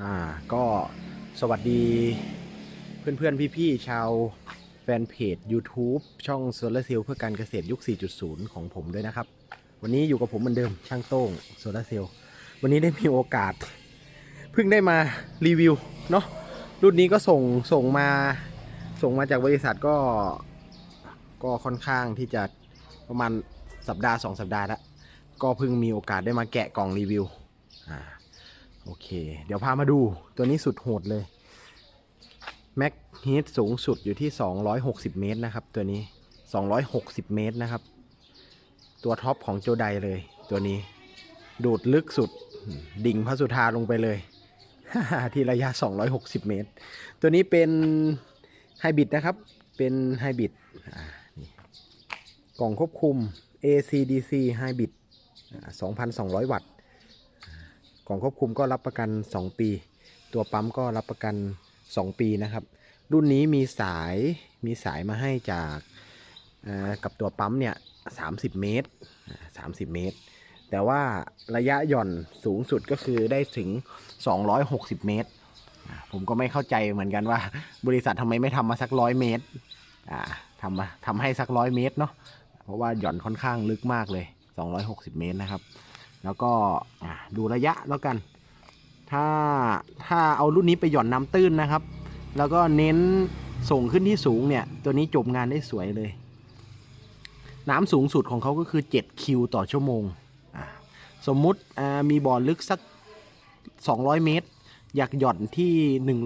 อ่าก็สวัสดีเพื่อนๆ พี่ๆ ชาวแฟนเพจ YouTube ช่องโซลาเซลล์เพื่อการเกษตรยุค 4.0 ของผมด้วยนะครับ วันนี้อยู่กับผมเหมือนเดิมช่างโต้งโซลาเซลล์วันนี้ได้มีโอกาส เพิ่งได้มารีวิวเนาะรุ่นนี้ก็ส่งส่งมาส่งมาจากบริษัทก็ก็ค่อนข้างที่จะประมาณสัปดาห์ 2 สัปดาห์แล้วก็เพิ่งมีโอกาสได้มาแกะกล่องรีวิวอ่า โอเค เดี๋ยวพามาดูตัวนี้สุดโหดเลย แม็กฮีทสูงสุดอยู่ที่ 260 เมตรนะครับ ตัวนี้ 260 เมตรนะครับ ตัวท็อปของโจไดเลย ตัวนี้ ดูดลึกสุด ดิ่งพระสุธาลงไปเลย ที่ระยะ 260 เมตร ตัวนี้เป็นไฮบริดนะครับ เป็นไฮบริดกล่องควบคุม ACDC ไฮบริดอ่า2,200 วัตต์ กล่องควบคุมก็รับประกัน 2 ปี ตัวปั๊มก็รับประกัน 2 ปีนะครับ รุ่นนี้มีสายมีสายมาให้จากกับตัวปั๊มเนี่ย30 เมตรอ่า30 เมตร แต่ว่าระยะหย่อนสูงสุดก็คือได้ถึง 260 เมตร ผมก็ไม่เข้าใจเหมือนกันว่า บริษัททำไมไม่ทำมาสักร้อยเมตรทำมาทำให้สักร้อยเมตรเนาะเพราะว่าหย่อนค่อนข้างลึกมากเลย 260 เมตรนะครับ แล้วก็ดูระยะแล้วกัน ถ้าถ้าเอารุ่นนี้ไปหย่อนน้ำตื้นนะครับ แล้วก็เน้นส่งขึ้นที่สูงเนี่ย ตัวนี้จบงานได้สวยเลย น้ำสูงสุดของเขาก็คือ 7 คิวต่อชั่วโมง สมมุติมีบ่อลึกสัก 200 เมตร อยากหย่อนที่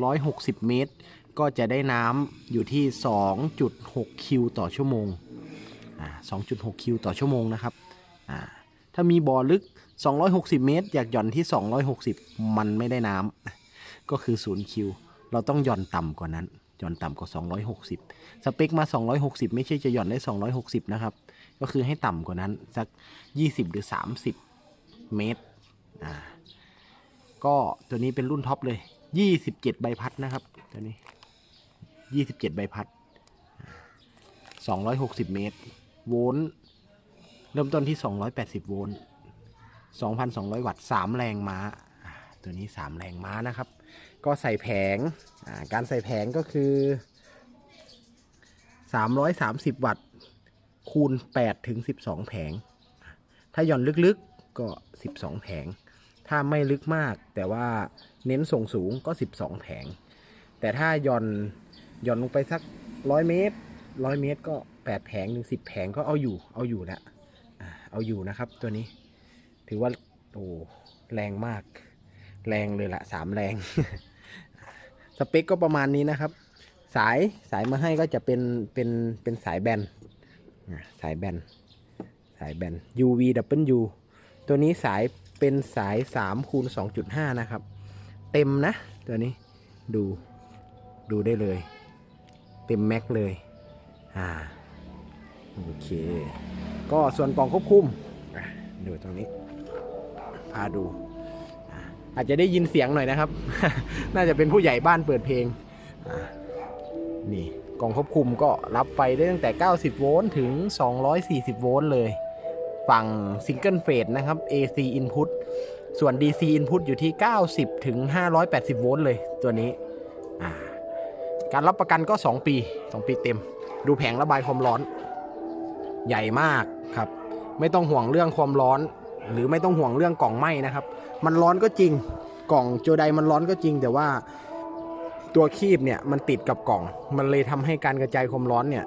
160 เมตร ก็จะได้น้ำอยู่ที่ 2.6 คิวต่อชั่วโมงอ่า2.6 คิวต่อชั่วโมงนะครับถ้ามีบ่อลึก 260 เมตร อยากหย่อนที่ 260 มันไม่ได้น้ำก็คือ0คิวเราต้องหย่อนต่ำกว่านั้นหย่อนต่ำกว่า 260 สเปคมา 260 ไม่ใช่จะหย่อนได้ 260 นะครับ ก็คือให้ต่ำกว่านั้นสัก 20 หรือ 30 เมตรอ่าก็ตัวนี้เป็นรุ่นท็อปเลย 27 ใบพัดนะครับ ตัวนี้ 27 ใบพัด 260 เมตร โวลต์เริ่มต้นที่ 280 โวลต์ 2,200 วัตต์3แรงม้า ตัวนี้ 3 แรงม้านะครับ ก็ใส่แผง การใส่แผงก็คือ 330 วัตต์คูณ8ถึง 12 แผง ถ้าหย่อนลึกๆก็ 12 แผง ถ้าไม่ลึกมากแต่ว่าเน้นส่งสูงก็ 12 แผง แต่ถ้าหย่อนหย่อนลงไปสัก 100 เมตร 100 เมตรก็ 8 แผงถึง 10 แผงก็เอาอยู่ เอาอยู่แล้วเอาอยู่นะครับตัวนี้ ถือว่าโอ้แรงมาก แรงเลยละสามแรง สเปคก็ประมาณนี้นะครับ สายสายมาให้ก็จะเป็นเป็นเป็นสายแบนสายแบนสายแบน UV W ตัวนี้สายเป็นสาย3คูณ2.5 นะครับ เต็มนะ ตัวนี้ดูดูได้เลย เต็มแม็กเลย อ่า โอเค ก็ส่วนกล่องควบคุมดูตรงนี้ พาดู อาจจะได้ยินเสียงหน่อยนะครับ น่าจะเป็นผู้ใหญ่บ้านเปิดเพลงนี่กล่องควบคุมก็รับไฟได้ตั้งแต่ 90 โวลต์ถึง 240 โวลต์เลย ฝั่งซิงเกิลเฟสนะครับ AC input ส่วน DC input อยู่ที่ 90 ถึง 580 โวลต์เลยตัวนี้ การรับประกันก็ 2 ปี 2 ปีเต็ม ดูแผงระบายความร้อน ใหญ่มากครับ ไม่ต้องห่วงเรื่องความร้อน หรือไม่ต้องห่วงเรื่องกล่องไหม้นะครับ มันร้อนก็จริงกล่องโจไดมันร้อนก็จริง แต่ว่าตัวคีบเนี่ยมันติดกับกล่อง มันเลยทำให้การกระจายความร้อนเนี่ย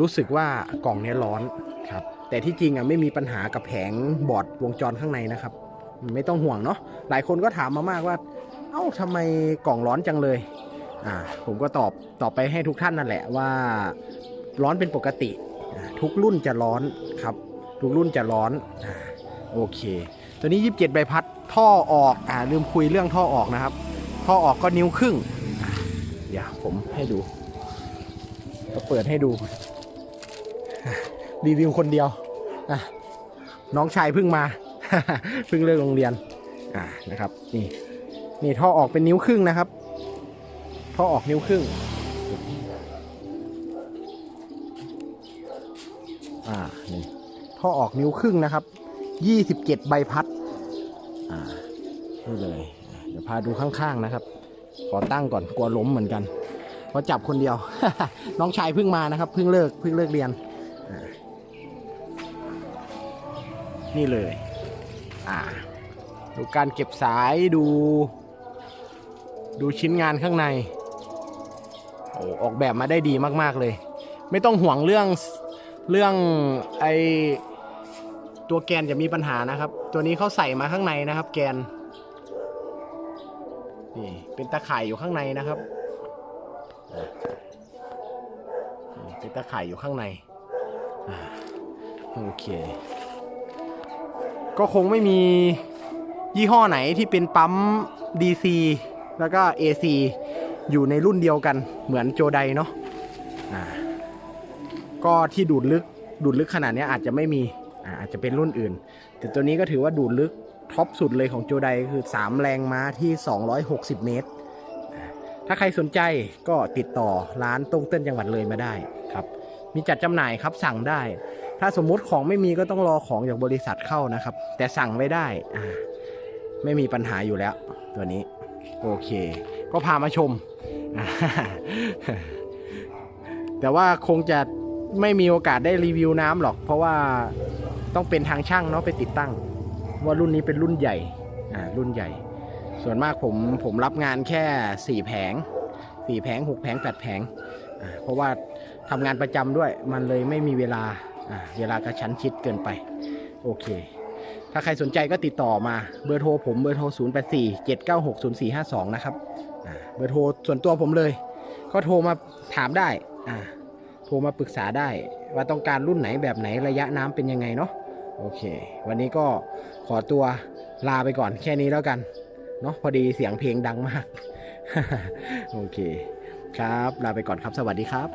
รู้สึกว่ากล่องเนี้ยร้อนครับแต่ที่จริงอะไม่มีปัญหากับแผงบอร์ดวงจรข้างในนะครับ ไม่ต้องห่วงเนาะหลายคนก็ถามมามากว่า เอ้าทำไมกล่องร้อนจังเลยอ่าผมก็ตอบตอบไปให้ทุกท่านนั่นแหละว่าร้อนเป็นปกติ ทุกรุ่นจะร้อนครับ ทุกรุ่นจะร้อนอ่า โอเค ตัวนี้ 27 ใบพัดท่อออกอ่าลืมคุยเรื่องท่อออกนะครับ ท่อออกก็นิ้วครึ่งเดี๋ยวผมให้ดูเปิดให้ดู รีวิวคนเดียวอะน้องชายเพิ่งมาเพิ่งเลิกโรงเรียนนะครับ นี่นี่ท่อออกเป็นนิ้วครึ่งนะครับ ท่อออกนิ้วครึ่งอ่านี่ท่อออกนิ้วครึ่งนะครับ 27ใบพัด อ่านี่เลย เดี๋ยวพาดูข้างๆนะครับ ขอตั้งก่อนกลัวล้มเหมือนกัน เพราะจับคนเดียว น้องชายเพิ่งมานะครับ เพิ่งเลิกเพิ่งเลิกเรียน นี่เลย อ่า ดูการเก็บสายดู ดูชิ้นงานข้างในโอ้ออกแบบมาได้ดีมากๆเลย ไม่ต้องห่วงเรื่องเรื่องไอ ตัวแกนจะมีปัญหานะครับ ตัวนี้เขาใส่มาข้างในนะครับ แกนนี่เป็นตะข่ายอยู่ข้างในนะครับเป็นตะข่ายอยู่ข้างในอโอเค ก็คงไม่มียี่ห้อไหนที่เป็นปั๊ม DC แล้วก็ AC อยู่ในรุ่นเดียวกันเหมือนโจไดเนาะก็ที่ดูดลึกดูดลึกขนาดนี้อาจจะไม่มี อาจจะเป็นรุ่นอื่น แต่ตัวนี้ก็ถือว่าดูดลึกท็อปสุดเลยของโจไดคือ 3 แรงม้าที่ 260 เมตร ถ้าใครสนใจก็ติดต่อร้านตงเต้นจังหวัดเลยมาได้ครับ มีจัดจำหน่ายครับสั่งได้ ถ้าสมมุติของไม่มีก็ต้องรอของจากบริษัทเข้านะครับ แต่สั่งไม่ได้ไม่มีปัญหาอยู่แล้ว ตัวนี้ โอเค ก็พามาชม แต่ว่าคงจะไม่มีโอกาสได้รีวิวน้ำหรอก เพราะว่า ต้องเป็นทางช่างเนาะไปติดตั้ง ว่ารุ่นนี้เป็นรุ่นใหญ่อ่ารุ่นใหญ่ ส่วนมากผมผมรับงานแค่4แผง4แผง6แผง8แผงอ่าเพราะว่าทำงานประจำด้วยมันเลยไม่มีเวลาอ่าเวลากระชั้นชิดเกินไป โอเค ถ้าใครสนใจก็ติดต่อมาเบอร์โทรผมเบอร์โทร 0 8 4 7 9 6 0 4 5 2 นะครับอ่าเบอร์โทรส่วนตัวผมเลย ก็โทรมาถามได้อ่าโทรมาปรึกษาได้ว่าต้องการรุ่นไหนแบบไหนระยะน้ำเป็นยังไงเนาะ โอเค วันนี้ก็ขอตัวลาไปก่อนแค่นี้แล้วกันเนาะพอดีเสียงเพลงดังมาก โอเค ครับ ลาไปก่อนครับสวัสดีครับ